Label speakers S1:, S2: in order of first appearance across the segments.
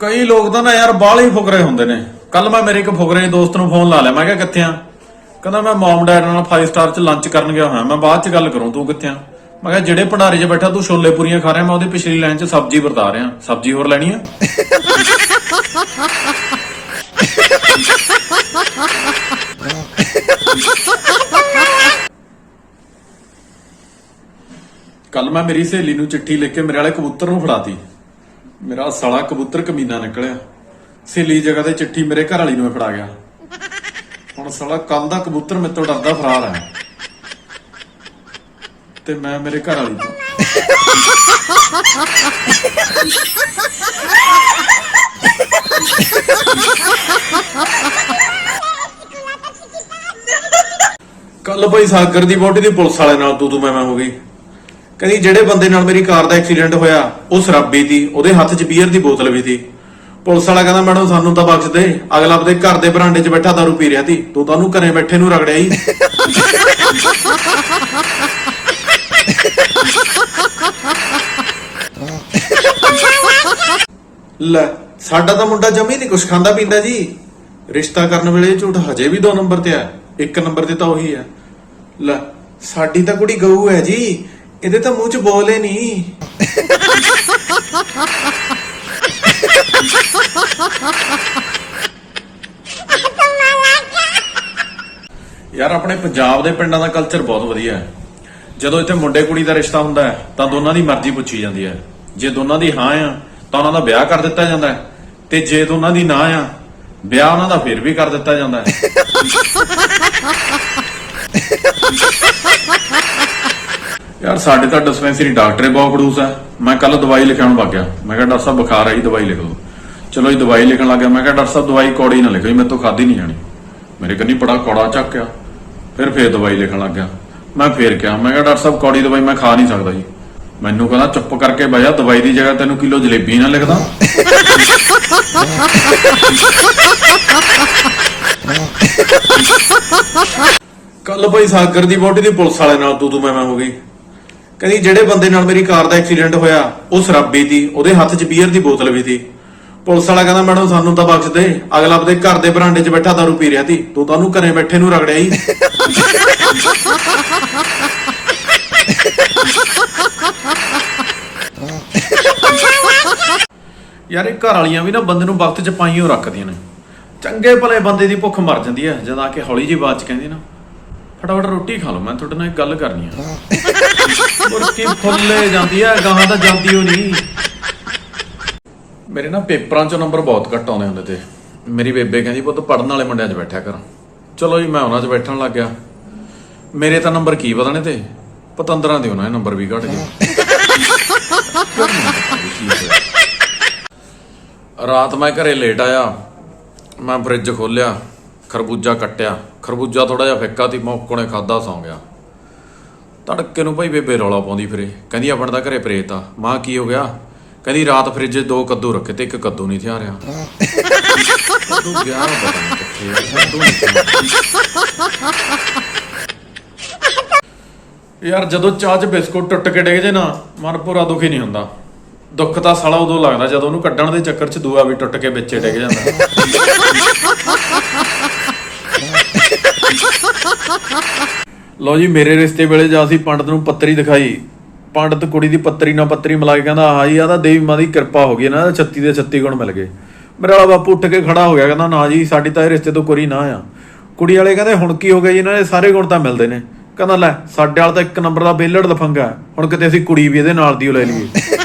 S1: ਕਈ ਲੋਕ ਤਾਂ ਨਾ ਯਾਰ ਬਾਹਲੇ ਹੀ ਫੁਕਰੇ ਹੁੰਦੇ ਨੇ। ਕੱਲ ਮੈਂ ਮੇਰੇ ਇੱਕ ਫੁਕਰੇ ਦੋਸਤ ਨੂੰ ਫੋਨ ਲਾ ਲਿਆ। ਮੈਂ ਕਿਹਾ, ਕਿੱਥੇ ਆ? ਕਹਿੰਦਾ, ਮੈਂ ਮਮ ਡੈਡ ਨਾਲ 5 ਸਟਾਰ ਚ ਲੰਚ ਕਰਨ ਗਿਆ ਹੋਇਆ। ਮੈਂ ਬਾਅਦ ਚ ਗੱਲ ਕਰੂੰ। ਤੂੰ ਕਿੱਥੇ ਆ? ਮੈਂ ਕਿਹਾ, ਜਿਹੜੇ ਭੰਡਾਰੇ 'ਚ ਬੈਠਾ, ਤੂੰ ਛੋਲੇ ਪੂਰੀਆਂ ਖਾ ਰਿਹਾ। ਮੈਂ ਉਹਦੀ ਪਿਛਲੀ ਲਾਈਨ 'ਚ ਸਬਜ਼ੀ ਵਰਤਾ ਰਿਹਾ। ਸਬਜ਼ੀ ਹੋਰ ਲੈਣੀ ਆ? ਕੱਲ ਮੈਂ ਮੇਰੀ ਸਹੇਲੀ ਨੂੰ ਚਿੱਠੀ ਲਿਖ ਕੇ ਮੇਰੇ ਵਾਲੇ ਕਬੂਤਰ ਨੂੰ ਫੜਾਤੀ। ਮੇਰਾ ਸਾਲਾ ਕਬੂਤਰ ਕਮੀਨਾ ਨਿਕਲਿਆ। ਸਹੇਲੀ ਜਗ੍ਹਾ ਤੇ ਚਿੱਠੀ ਮੇਰੇ ਘਰ ਵਾਲੀ ਨੂੰ ਹੀ ਫੜਾ ਗਿਆ। ਹੁਣ ਸਾਲਾ ਕੱਲ ਦਾ ਕਬੂਤਰ ਮੇਰੇ ਤੋਂ ਡਰਦਾ ਫਰਾਰ ਹੈ। ਤੇ ਮੈਂ ਮੇਰੇ ਘਰ ਵਾਲੀ ਤੋਂ। ਕੱਲ ਭਾਈ ਸਾਗਰ ਦੀ ਬੋਡੀ ਦੀ ਪੁਲਿਸ ਵਾਲੇ ਨਾਲ ਤੂੰ ਤੂੰ ਮੈਂ ਮੈਂ ਹੋ ਗਈ। ਕਹਿੰਦੀ, ਜਿਹੜੇ ਬੰਦੇ ਨਾਲ ਮੇਰੀ ਕਾਰ ਦਾ ਐਕਸੀਡੈਂਟ ਹੋਇਆ, ਉਹ ਸ਼ਰਾਬੀ ਸੀ। ਉਹਦੇ ਹੱਥ 'ਚ ਬੀਅਰ ਦੀ ਬੋਤਲ ਵੀ ਸੀ। ਪੁਲਿਸ ਵਾਲਾ ਕਹਿੰਦਾ, ਮੈਡਮ, ਸਾਨੂੰ ਤਾਂ ਬਖਸ਼ ਦੇ ਅਗਲਾ ਆਪਦੇ ਘਰ ਦੇ ਬਰਾਂਡੇ 'ਚ ਬੈਠਾ, ਦਾਰੂ ਪੀ ਰਿਹਾ ਸੀ। ਤੂੰ ਤਾਂ ਉਹਨੂੰ ਘਰੇ ਬੈਠੇ ਨੂੰ ਰਗੜਿਆ ਹੀ ਲੈ, ਸਾਡਾ ਤਾਂ ਮੁੰਡਾ ਜਮੀ ਨਹੀਂ ਕੁਛ ਖਾਂਦਾ ਪੀਂਦਾ ਜੀ। ਰਿਸ਼ਤਾ ਕਰਨ ਵੇਲੇ ਝੂਠ ਹਜੇ ਵੀ ਦੋ ਨੰਬਰ ਤੇ ਆ। ਇੱਕ ਨੰਬਰ ਤੇ ਤਾਂ ਉਹੀ ਆ। ਲੈ, ਸਾਡੀ ਤਾਂ ਕੁੜੀ ਗਊ ਹੈ ਜੀ। ਇਹਦੇ ਤਾਂ ਮੂੰਹ 'ਚ ਬੋਲੇ ਨਹੀਂ। ਯਾਰ ਆਪਣੇ ਪੰਜਾਬ ਦੇ ਪਿੰਡਾਂ ਦਾ ਕਲਚਰ ਬਹੁਤ ਵਧੀਆ ਹੈ। ਜਦੋਂ ਇੱਥੇ ਮੁੰਡੇ ਕੁੜੀ ਦਾ ਰਿਸ਼ਤਾ ਹੁੰਦਾ ਹੈ ਤਾਂ ਦੋਨਾਂ ਦੀ ਮਰਜ਼ੀ ਪੁੱਛੀ ਜਾਂਦੀ ਹੈ। ਜੇ ਦੋਨਾਂ ਦੀ ਹਾਂ ਆ ਤਾਂ ਉਹਨਾਂ ਦਾ ਵਿਆਹ ਕਰ ਦਿੱਤਾ ਜਾਂਦਾ ਹੈ। ਤੇ ਜੇ ਦੋਨਾਂ ਦੀ ਨਾ ਆ ਵਿਆਹ ਉਹਨਾਂ ਦਾ ਫਿਰ ਵੀ ਕਰ ਦਿੱਤਾ ਜਾਂਦਾ ਹੈ। ਯਾਰ ਸਾਡੇ ਤਾਂ ਡਿਸਪੈਂਸਰੀ ਡਾਕਟਰ ਬਹੁਤ ਖੜੂਸ ਹੈ ਮੈਂ ਕੱਲ ਦਵਾਈ ਲਿਖਾਉਣ ਵਗ ਗਿਆ। ਮੈਂ ਕਿਹਾ, ਡਾਕਟਰ ਸਾਹਿਬ, ਬੁਖਾਰ ਆਈ ਦਵਾਈ ਲਿਖ ਦਿਓ। ਚਲੋ ਜੀ, ਦਵਾਈ ਲਿਖਣ ਲੱਗ ਗਿਆ। ਮੈਂ ਕਿਹਾ, ਡਾਕਟਰ ਸਾਹਿਬ, ਦਵਾਈ ਕੌੜੀ ਨਾ ਲਿਖੋ ਜੀ, ਮੇਰੇ ਤੋਂ ਖਾਦੀ ਨਹੀਂ ਜਾਣੀ। ਮੇਰੇ ਕੰਨੀ ਬੜਾ ਕੌੜਾ ਚੱਕਿਆ ਫਿਰ ਫੇਰ ਦਵਾਈ ਲਿਖਣ ਲੱਗ ਗਿਆ। ਮੈਂ ਫੇਰ ਕਿਹਾ, ਮੈਂ ਕਿਹਾ, ਡਾਕਟਰ ਸਾਹਿਬ, ਕੌੜੀ ਦਵਾਈ ਮੈਂ ਖਾ ਨਹੀਂ ਸਕਦਾ ਜੀ। ਮੈਨੂੰ ਕਹਿੰਦਾ, ਚੁੱਪ ਕਰਕੇ ਬਹਿ ਜਾ, ਦਵਾਈ ਦੀ ਜਗ੍ਹਾ ਤੈਨੂੰ ਕਿਲੋ ਜਲੇਬੀ ਨਾ ਲਿਖਦਾ। ਕੱਲ ਭਾਈ ਸਾਗਰ ਦੀ ਬੋਡੀ ਦੀ ਪੁਲਿਸ ਵਾਲੇ ਨਾਲ ਤੂੰ ਤੂੰ ਮੈਂ ਮੈਂ ਹੋ ਗਈ। ਕਹਿੰਦੀ, ਜਿਹੜੇ ਬੰਦੇ ਨਾਲ ਮੇਰੀ ਕਾਰ ਦਾ ਐਕਸੀਡੈਂਟ ਹੋਇਆ, ਉਹ ਸ਼ਰਾਬੀ ਸੀ। ਉਹਦੇ ਹੱਥ 'ਚ ਬੀਅਰ ਦੀ ਬੋਤਲ ਵੀ ਸੀ। ਪੁਲਿਸ ਵਾਲਾ ਕਹਿੰਦਾ, ਮੈਡਮ, ਸਾਨੂੰ ਤਾਂ ਬਖਸ਼ ਦੇ। ਅਗਲਾ ਆਪਦੇ ਘਰ ਦੇ ਬਰਾਂਡੇ 'ਚ ਬੈਠਾ, ਦਾਰੂ ਪੀ ਰਿਹਾ ਸੀ। ਤੂੰ ਤਾਂ ਉਹਨੂੰ ਘਰੇ ਬੈਠੇ ਨੂੰ ਰਗੜਿਆ ਹੀ ਯਾਰ, ਇਹ ਘਰ ਵਾਲੀਆਂ ਵੀ ਨਾ ਬੰਦੇ ਨੂੰ ਵਕਤ 'ਚ ਪਾਈਓ ਰੱਖਦੀਆਂ ਨੇ। ਚੰਗੇ ਭਲੇ ਬੰਦੇ ਦੀ ਭੁੱਖ ਮਰ ਜਾਂਦੀ ਹੈ ਜਦ ਆ ਕੇ ਹੌਲੀ ਜਿਹੀ ਬਾਤ 'ਚ ਕਹਿੰਦੀ ਨਾ। ਫਟਾਫਟ ਰੋਟੀ ਖਾ ਲਓ, ਮੈਂ ਤੁਹਾਡੇ ਨਾਲ ਇੱਕ ਗੱਲ ਕਰਨੀ ਆ। ਮੁਰਕੀ ਫੁੱਲੇ ਜਾਂਦੀ ਆ ਗਾਹਾਂ ਤਾਂ ਜਾਂਦੀ ਹੋ ਨਹੀਂ। ਮੇਰੇ ਨਾ ਪੇਪਰਾਂ 'ਚੋਂ ਨੰਬਰ ਬਹੁਤ ਘੱਟ ਆਉਂਦੇ ਹੁੰਦੇ ਤੇ। ਮੇਰੀ ਬੇਬੇ ਕਹਿੰਦੀ, ਪੁੱਤ ਪੜਨ ਵਾਲੇ ਮੁੰਡਿਆਂ 'ਚ ਬੈਠਿਆ ਕਰ। ਚਲੋ ਜੀ, ਮੈਂ ਉਹਨਾਂ 'ਚ ਬੈਠਣ ਲੱਗ ਗਿਆ। ਮੇਰੇ ਤਾਂ ਨੰਬਰ ਕੀ ਪਤਾ ਨੇ ਤੇ? ਪਤੰਦਰਾਂ ਦੇ ਉਹਨਾਂ ਦੇ ਨੰਬਰ ਵੀ ਘਟ ਗਏ। ਰਾਤ ਮੈਂ ਘਰੇ ਲੇਟ ਆਇਆ। ਮੈਂ ਫ੍ਰਿਜ ਖੋਲਿਆ। ਖਰਬੂਜਾ ਕੱਟਿਆ। ਖਰਬੂਜਾ ਥੋੜਾ ਜਿਹਾ ਫਿੱਕਾ ਸੀ ਮੌਕਣੇ ਖਾਦਾ ਸੌਂ ਗਿਆ। ਤੜਕੇ ਨੂੰ ਭਾਈ ਬੇਬੇ ਰੌਲਾ ਪਾਉਂਦੀ ਫਿਰੇ। ਕਹਿੰਦੀ, ਆਪਣ ਦਾ ਘਰੇ ਪ੍ਰੇਤ ਆ। ਮਾਂ, ਕੀ ਹੋ ਗਿਆ? ਕਹਿੰਦੀ, ਰਾਤ ਫ੍ਰਿਜ 'ਚ ਦੋ ਕੱਦੂ ਰੱਖੇ ਤੇ ਇੱਕ ਕੱਦੂ ਨਹੀਂ ਥਿਆ ਰਿਹਾ। ਕੱਦੂ ਗਿਆ, ਪਤਾ ਨਹੀਂ ਕਿੱਥੇ ਆ, ਕੱਦੂ ਨਹੀਂ ਥਿਆ। ਯਾਰ, ਜਦੋਂ ਚਾਹ 'ਚ ਬਿਸਕੁਟ ਟੁੱਟ ਕੇ ਡਿੱਗ ਜੇ ਨਾ, ਮਨ ਪੂਰਾ ਦੁਖੀ ਨਹੀਂ ਹੁੰਦਾ। ਦੁੱਖ ਤਾਂ ਸਾਲਾ ਉਦੋਂ ਲੱਗਦਾ ਜਦੋਂ ਉਹਨੂੰ ਕੱਢਣ ਦੇ ਚੱਕਰ 'ਚ ਦੂਆ ਵੀ ਟੁੱਟ ਕੇ ਵਿੱਚੇ ਡਿੱਗ ਜਾਂਦਾ। ਲਓ ਜੀ, ਮੇਰੇ ਰਿਸ਼ਤੇ ਵੇਲੇ ਜਾ ਅਸੀਂ ਪੰਡਤ ਨੂੰ ਪੱਤਰੀ ਦਿਖਾਈ, ਪੰਡਤ ਕੁੜੀ ਦੀ ਪੱਤਰੀ ਨਾਲ ਪੱਤਰੀ ਮਿਲਾ ਕੇ ਕਹਿੰਦਾ, ਹਾਂ ਜੀ ਆ ਤਾਂ ਦੇਵੀ ਮਾਂ ਦੀ ਕਿਰਪਾ ਹੋ ਗਈ ਨਾ 36 ਦੇ 36 ਗੁਣ ਮਿਲ ਗਏ। ਮੇਰੇ ਵਾਲਾ ਬਾਪੂ ਉੱਠ ਕੇ ਖੜਾ ਹੋ ਗਿਆ, ਕਹਿੰਦਾ, ਨਾ ਜੀ, ਸਾਡੀ ਤਾਂ ਇਹ ਰਿਸ਼ਤੇ ਤੋਂ ਕੋਈ ਨਾ ਆ। ਕੁੜੀ ਵਾਲੇ ਕਹਿੰਦੇ, ਹੁਣ ਕੀ ਹੋ ਗਿਆ ਜੀ, ਇਹਨਾਂ ਦੇ ਸਾਰੇ ਗੁਣ ਤਾਂ ਮਿਲਦੇ ਨੇ। ਕਹਿੰਦਾ, ਲੈ, ਸਾਡੇ ਵਾਲਾ ਤਾਂ ਇੱਕ ਨੰਬਰ ਦਾ ਬੇਲੜ ਲਫੰਗਾ ਹੈ। ਹੁਣ ਕਿਤੇ ਅਸੀਂ ਕੁੜੀ ਵੀ ਇਹਦੇ ਨਾਲ ਦੀ ਓ ਲੈ ਲਈਏ।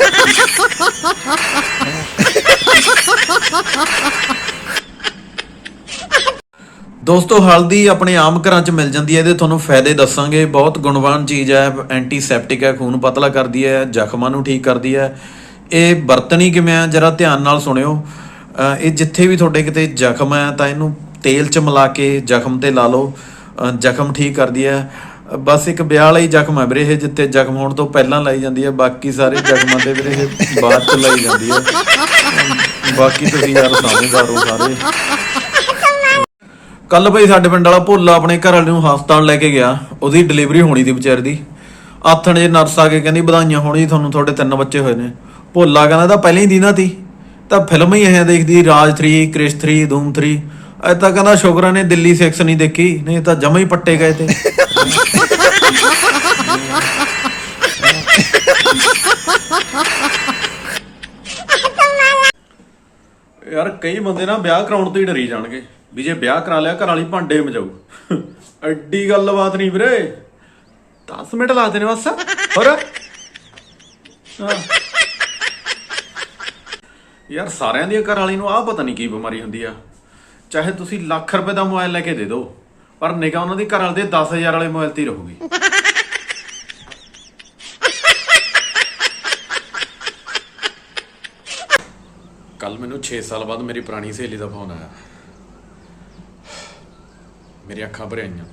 S1: ਦੋਸਤੋ, ਹਲਦੀ ਆਪਣੇ ਆਮ ਘਰਾਂ 'ਚ ਮਿਲ ਜਾਂਦੀ ਹੈ, ਇਹਦੇ ਤੁਹਾਨੂੰ ਫਾਇਦੇ ਦੱਸਾਂਗੇ। ਬਹੁਤ ਗੁਣਵਾਨ ਚੀਜ਼ ਹੈ ਐਂਟੀਸੈਪਟਿਕ ਹੈ, ਖੂਨ ਪਤਲਾ ਕਰਦੀ ਹੈ, ਜ਼ਖਮਾਂ ਨੂੰ ਠੀਕ ਕਰਦੀ ਹੈ। ਇਹ ਵਰਤਣੀ ਕਿਵੇਂ ਆ ਜਰਾ ਧਿਆਨ ਨਾਲ ਸੁਣਿਓ। ਇਹ ਜਿੱਥੇ ਵੀ ਤੁਹਾਡੇ ਕਿਤੇ ਜ਼ਖਮ ਹੈ, ਤਾਂ ਇਹਨੂੰ ਤੇਲ 'ਚ ਮਿਲਾ ਕੇ ਜ਼ਖਮ ਤੇ ਲਾ ਲਓ। ਜ਼ਖਮ ਠੀਕ ਕਰਦੀ ਹੈ। ਬਸ ਇੱਕ ਵਿਆਹ ਵਾਲਾ ਹੀ ਜ਼ਖਮ ਹੈ ਵੀਰੇ, ਇਹ ਜਿੱਥੇ ਜ਼ਖਮ ਹੋਣ ਤੋਂ ਪਹਿਲਾਂ ਲਾਈ ਜਾਂਦੀ ਹੈ, ਬਾਕੀ ਸਾਰੇ ਜ਼ਖਮਾਂ ਤੇ ਵੀਰੇ, ਇਹ ਬਾਅਦ 'ਚ ਲਾਈ ਜਾਂਦੀ ਹੈ। ਬਾਕੀ ਤੁਸੀਂ ਯਾਰ ਸਮਝਦਾਰ ਹੋ ਸਾਰੇ। ਕੱਲ ਭਾਈ ਸਾਡੇ ਪਿੰਡ ਵਾਲਾ ਭੋਲਾ ਆਪਣੇ ਘਰ ਵਾਲੇ ਨੂੰ ਹਸਪਤਾਲ ਲੈ ਕੇ ਗਿਆ। ਉਹਦੀ ਡਿਲੀਵਰੀ ਹੋਣੀ ਸੀ ਵਿਚਾਰੇ ਦੀ। ਆਥਣ ਜੇ ਨਰਸ ਆ ਕੇ ਕਹਿੰਦੀ ਵਧਾਈਆਂ ਹੋਣ ਤੁਹਾਨੂੰ ਤੁਹਾਡੇ ਤਿੰਨ ਬੱਚੇ ਹੋਏ ਨੇ। ਭੋਲਾ ਕਹਿੰਦਾ ਤਾਂ ਪਹਿਲਾਂ ਹੀ ਦੀਨਾ ਸੀ ਤਾਂ। ਫਿਲਮ ਹੀ ਇਹ ਦੇਖਦੀ ਰਾਜ 3 ਕ੍ਰਿਸ਼ 3 ਧੂਮ 3 ਅੱਜ ਤਾਂ ਕਹਿੰਦਾ ਸ਼ੁਕਰਾਂ ਨੇ ਦਿੱਲੀ 6 ਨਹੀਂ ਦੇਖੀ। ਨਹੀਂ ਤਾਂ ਜਮਾ ਹੀ ਪੱਟੇ ਗਏ ਤੇ। ਯਾਰ ਕਈ ਬੰਦੇ ਨਾ ਵਿਆਹ ਕਰਾਉਣ ਤੋਂ ਹੀ ਡਰੀ ਜਾਣਗੇ। ਵੀ ਜੇ ਵਿਆਹ ਕਰਾ ਲਿਆ, ਘਰ ਵਾਲੀ ਭਾਂਡੇ ਮਜਾਊ। ਐਡੀ ਗੱਲਬਾਤ ਨਹੀਂ ਵੀਰੇ। 10 ਮਿੰਟ ਲੱਗਦੇ ਨੇ ਬਸ। ਹੋਰ? ਯਾਰ ਸਾਰਿਆਂ ਦੀ ਘਰ ਵਾਲੀ ਨੂੰ ਆਹ ਪਤਾ ਨਹੀਂ ਕੀ ਬਿਮਾਰੀ ਹੁੰਦੀ ਆ। ਚਾਹੇ ਤੁਸੀਂ ਲੱਖ ਰੁਪਏ ਦਾ ਮੋਬਾਈਲ ਲੈ ਕੇ ਦੇ ਦਿਓ ਪਰ ਨਿਗਾਹ ਉਹਨਾਂ ਦੀ ਘਰ ਵਾਲੇ ਦੇ 10000 ਵਾਲੇ ਮੋਬਾਈਲ ਤੇ ਰਹੂਗੀ। ਕੱਲ ਮੈਨੂੰ 6 ਸਾਲ ਬਾਅਦ ਮੇਰੀ ਪੁਰਾਣੀ ਸਹੇਲੀ ਦਾ ਫੋਨ ਆਇਆ। ਮੇਰੀ ਅੱਖਾਂ ਭਰਾਈਆਂ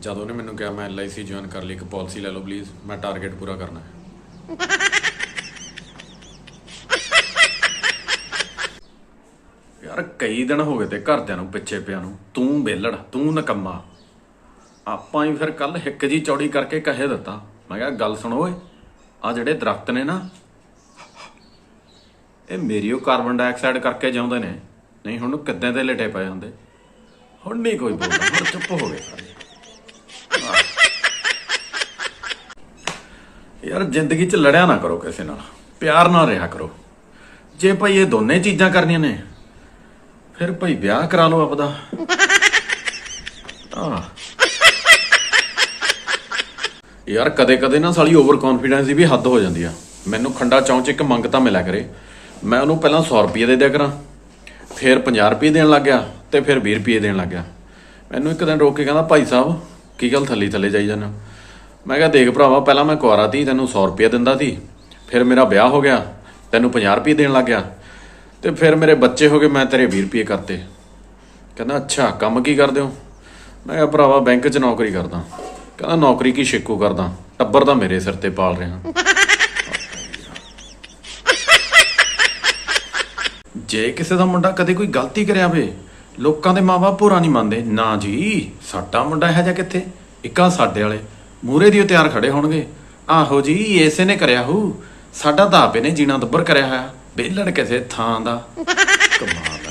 S1: ਜਦ ਉਹਨੇ ਮੈਨੂੰ ਕਿਹਾ, ਮੈਂ LIC ਜੁਆਇਨ ਕਰ ਲਈ, ਇੱਕ ਪਾਲਿਸੀ ਲੈ ਲਓ ਪਲੀਜ਼ ਮੈਂ ਟਾਰਗੇਟ ਪੂਰਾ ਕਰਨਾ ਹੈ। ਯਾਰ, ਕਈ ਦਿਨ ਹੋ ਗਏ ਤੇ ਘਰਦਿਆਂ ਨੂੰ, ਪਿੱਛੇ ਪਿਆ ਨੂੰ, ਤੂੰ ਬੇਲੜ, ਤੂੰ ਨਕੰਮਾ। ਆਪਾਂ ਹੀ ਫਿਰ ਕੱਲ ਹਿੱਕ ਜੀ ਚੌੜੀ ਕਰਕੇ ਕਹੇ ਦਿੱਤਾ। ਮੈਂ ਕਿਹਾ, ਗੱਲ ਸੁਣੋ ਓਏ ਆ ਜਿਹੜੇ ਦਰਖਤ ਨੇ ਨਾ, ਇਹ ਮੇਰੀ ਉਹ ਕਾਰਬਨ ਡਾਈਆਕਸਾਈਡ ਕਰਕੇ ਜਿਉਂਦੇ ਨੇ। ਨਹੀਂ, ਹੁਣ ਕਿੱਦਾਂ ਦੇ ਲਟੇ ਪਏ ਹੁੰਦੇ? ਹੁਣ ਨਹੀਂ ਕੋਈ ਬੋਲਦਾ ਹੁਣ ਚੁੱਪ ਹੋ ਗਏ ਸਾਰੇ ਯਾਰ ਜ਼ਿੰਦਗੀ 'ਚ ਲੜਿਆ ਨਾ ਕਰੋ ਕਿਸੇ ਨਾਲ ਪਿਆਰ ਨਾਲ ਰਿਹਾ ਕਰੋ ਜੇ ਭਾਈ ਇਹ ਦੋਨੇ ਚੀਜ਼ਾਂ ਕਰਨੀਆਂ ਨੇ ਫਿਰ ਭਾਈ ਵਿਆਹ ਕਰਾ ਲਓ ਆਪਦਾ ਆ ਯਾਰ ਕਦੇ ਕਦੇ ਨਾ ਸਾਲੀ ਓਵਰ ਕੌਨਫੀਡੈਂਸ ਦੀ ਵੀ ਹੱਦ ਹੋ ਜਾਂਦੀ ਆ ਮੈਨੂੰ ਖੰਡਾ ਚੌਂਚ ਇੱਕ ਮੰਗਤਾ ਮਿਲਿਆ ਕਰੇ ਮੈਂ ਉਹਨੂੰ ਪਹਿਲਾਂ 100 ਰੁਪਏ ਦੇ ਦਿਆ ਕਰਾਂ ਫਿਰ 50 ਰੁਪਏ ਦੇਣ ਲੱਗ ਗਿਆ ਤੇ ਫਿਰ 20 ਰੁਪਏ ਦੇਣ ਲੱਗ ਗਿਆ। ਮੈਨੂੰ ਇੱਕ ਦਿਨ ਰੋਕ ਕੇ ਕਹਿੰਦਾ, ਭਾਈ ਸਾਹਿਬ, ਕੀ ਗੱਲ ਥੱਲੇ ਥੱਲੇ ਜਾਈ ਜਾਂਦਾ ਮੈਂ ਕਿਹਾ, ਦੇਖ ਭਰਾਵਾ, ਪਹਿਲਾਂ ਮੈਂ ਕੁਆਰਾ ਤੀ, ਤੈਨੂੰ 100 ਰੁਪਏ ਦਿੰਦਾ ਸੀ ਫਿਰ ਮੇਰਾ ਵਿਆਹ ਹੋ ਗਿਆ, ਤੈਨੂੰ 50 ਰੁਪਏ ਦੇਣ ਲੱਗ ਗਿਆ, ਤੇ ਫਿਰ ਮੇਰੇ ਬੱਚੇ ਹੋ ਗਏ, ਮੈਂ ਤੇਰੇ 20 ਰੁਪਏ ਕਰਤੇ। ਕਹਿੰਦਾ, ਅੱਛਾ, ਕੰਮ ਕੀ ਕਰਦੇ ਹੋ? ਮੈਂ ਕਿਹਾ, ਭਰਾਵਾ, ਬੈਂਕ 'ਚ ਨੌਕਰੀ ਕਰਦਾ। ਕਹਿੰਦਾ, ਨੌਕਰੀ ਕੀ ਸ਼ਿੱਕੂ ਕਰਦਾ? ਟੱਬਰ ਤਾਂ ਮੇਰੇ ਸਿਰ ਤੇ ਪਾਲ ਰਿਹਾ। ਜੇ ਕਿਸੇ ਦਾ ਮੁੰਡਾ ਕਦੇ ਕੋਈ ਗਲਤੀ ਕਰਿਆ ਵੇ ਲੋਕਾਂ ਦੇ ਮਾਪੇ ਪੂਰਾ ਨਹੀਂ ਮੰਨਦੇ। ਨਾ ਜੀ, ਸਾਡਾ ਮੁੰਡਾ ਇਹੋ ਜਿਹਾ ਕਿੱਥੇ? ਇੱਕਾ ਸਾਡੇ ਵਾਲੇ ਮੂਰੇ ਦੀ ਉਹ ਤਿਆਰ ਖੜੇ ਹੋਣਗੇ। ਆਹੋ ਜੀ ਐਸੇ ਨੇ ਕਰਿਆ ਹੂ ਸਾਡਾ ਤਾਂ ਆਪੇ ਨੇ ਜੀਣਾ ਦੱਬਰ ਕਰਿਆ ਹੋਇਆ। ਬੇਲੜ ਕਿਸੇ ਥਾਂ ਦਾ। ਕਮਾਲ।